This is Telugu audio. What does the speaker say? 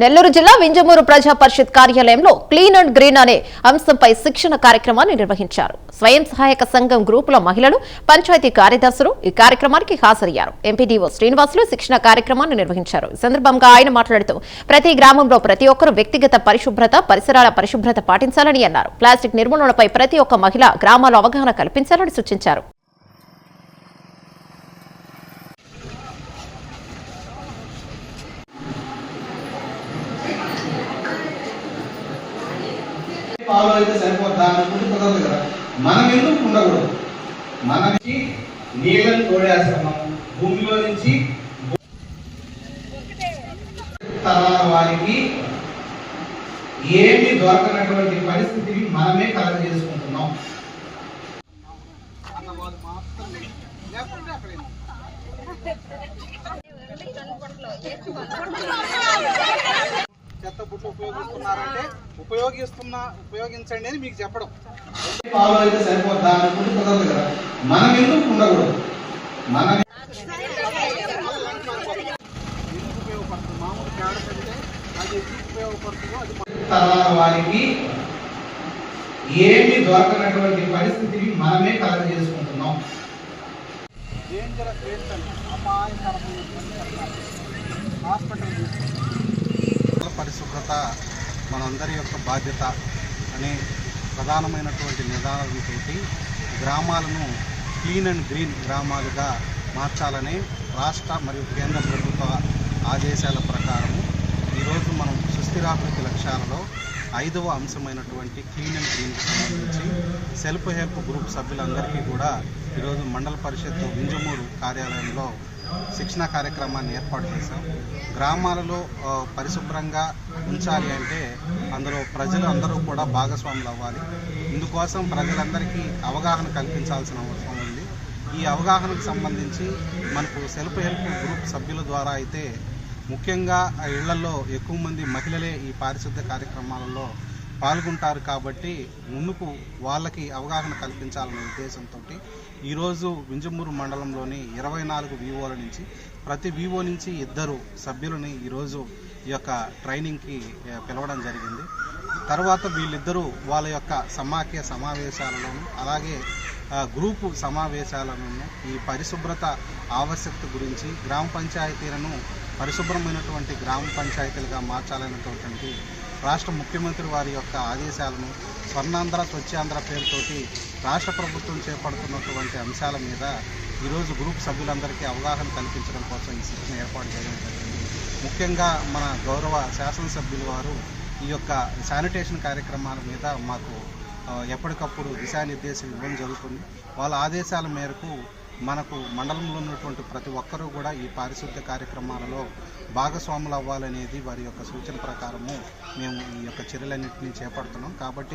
నెల్లూరు జిల్లా వింజమూరు ప్రజా పరిషత్ కార్యాలయంలో క్లీన్ అండ్ గ్రీన్ అనే అంశంపై శిక్షణ కార్యక్రమాన్ని నిర్వహించారు. స్వయం సహాయక సంఘం గ్రూపుల మహిళలు పంచాయతీ కార్యదర్శులు ఈ కార్యక్రమానికి హాజరయ్యారు. ఎంపీడీఓ శ్రీనివాసులు శిక్షణ కార్యక్రమాన్ని నిర్వహించారు. ఈ సందర్భంగా ఆయన మాట్లాడుతూ ప్రతి గ్రామంలో ప్రతి ఒక్కరూ వ్యక్తిగత పరిశుభ్రత పరిసరాల పరిశుభ్రత పాటించాలని అన్నారు. ప్లాస్టిక్ నిర్మూలనపై ప్రతి ఒక్క మహిళ గ్రామాల్లో అవగాహన కల్పించాలని సూచించారు. ఫాలో అయితే సరిపోద్దా అనుకుంటే కుదరదు కదా. మనం ఎందుకు ఉండకూడదు? మనకి నీళ్ళని తోడేస్తున్నాము భూమిలో నుంచి తరాల వారికి ఏమి దొరకనటువంటి పరిస్థితిని మనమే కలగ చేసుకుంటున్నాం. చెత్త బుట్టు ఉపయోగిస్తున్నారంటే ఉపయోగిస్తున్న ఉపయోగించండి అని మీకు చెప్పడం. ఫాలో అయితే సరిపోద్దా అనుకుంటే కుదరదు కదా. మనం ఎందుకు ఉండకూడదు? మన ఎందుకు ఉపయోగపడుతుంది? మామూలు పేడ పెడితే అది ఎందుకు ఉపయోగపడుతుందో అది తరాల వారికి ఏమి దొరకనటువంటి పరిస్థితిని మనమే కలగ చేసుకుంటున్నాం. డేంజరస్ అపాయకరమైన హాస్పిటల్ పరిశుభ్రత మనందరి యొక్క బాధ్యత అనే ప్రధానమైనటువంటి నిదానంతో గ్రామాలను క్లీన్ అండ్ గ్రీన్ గ్రామాలుగా మార్చాలనే రాష్ట్ర మరియు కేంద్ర ప్రభుత్వ ఆదేశాల ప్రకారం ఈరోజు మనం సుస్థిరాభివృద్ధి లక్ష్యాలలో ఐదవ అంశమైనటువంటి క్లీన్ అండ్ గ్రీన్కి సంబంధించి సెల్ఫ్ హెల్ప్ గ్రూప్ సభ్యులందరికీ కూడా ఈరోజు మండల పరిషత్ వింజమూరు కార్యాలయంలో శిక్షణ కార్యక్రమాన్ని ఏర్పాటు చేశాం. గ్రామాలలో పరిశుభ్రంగా ఉంచాలి అంటే అందులో ప్రజలు అందరూ కూడా భాగస్వాములు అవ్వాలి. ఇందుకోసం ప్రజలందరికీ అవగాహన కల్పించాల్సిన అవసరం ఉంది. ఈ అవగాహనకు సంబంధించి మనకు సెల్ఫ్ హెల్ప్ గ్రూప్ సభ్యుల ద్వారా అయితే ముఖ్యంగా ఆ ఇళ్ళలో ఎక్కువ మంది మహిళలే ఈ పారిశుద్ధ్య కార్యక్రమాలలో పాల్గొంటారు కాబట్టి ముందుకు వాళ్ళకి అవగాహన కల్పించాలనే ఉద్దేశంతో ఈరోజు వింజమూరు మండలంలోని ఇరవై నాలుగు వివోల నుంచి ప్రతి వివో నుంచి ఇద్దరు సభ్యులని ఈరోజు ఈ యొక్క ట్రైనింగ్కి పిలవడం జరిగింది. తర్వాత వీళ్ళిద్దరూ వాళ్ళ యొక్క సమాఖ్య సమావేశాలలోను అలాగే గ్రూపు సమావేశాలను ఈ పరిశుభ్రత ఆవశ్యకత గురించి గ్రామ పంచాయతీలను పరిశుభ్రమైనటువంటి గ్రామ పంచాయతీలుగా మార్చాలనేటువంటి రాష్ట్ర ముఖ్యమంత్రి వారి యొక్క ఆదేశాలను స్వర్ణాంధ్ర స్వచ్ఛాంధ్ర పేరుతోటి రాష్ట్ర ప్రభుత్వం చేపడుతున్నటువంటి అంశాల మీద ఈరోజు గ్రూప్ సభ్యులందరికీ అవగాహన కల్పించడం కోసం ఈ శిక్షణ ఏర్పాటు చేయడం జరిగింది. ముఖ్యంగా మన గౌరవ శాసనసభ్యులు వారు ఈ యొక్క శానిటేషన్ కార్యక్రమాల మీద మాకు ఎప్పటికప్పుడు దిశానిర్దేశం ఇవ్వడం జరుగుతుంది. వాళ్ళ ఆదేశాల మేరకు మనకు మండలంలో ఉన్నటువంటి ప్రతి ఒక్కరూ కూడా ఈ పారిశుద్ధ్య కార్యక్రమాలలో భాగస్వాములు అవ్వాలనేది వారి యొక్క సూచన ప్రకారము మేము ఈ యొక్క చర్యలన్నింటినీ చేపడుతున్నాం. కాబట్టి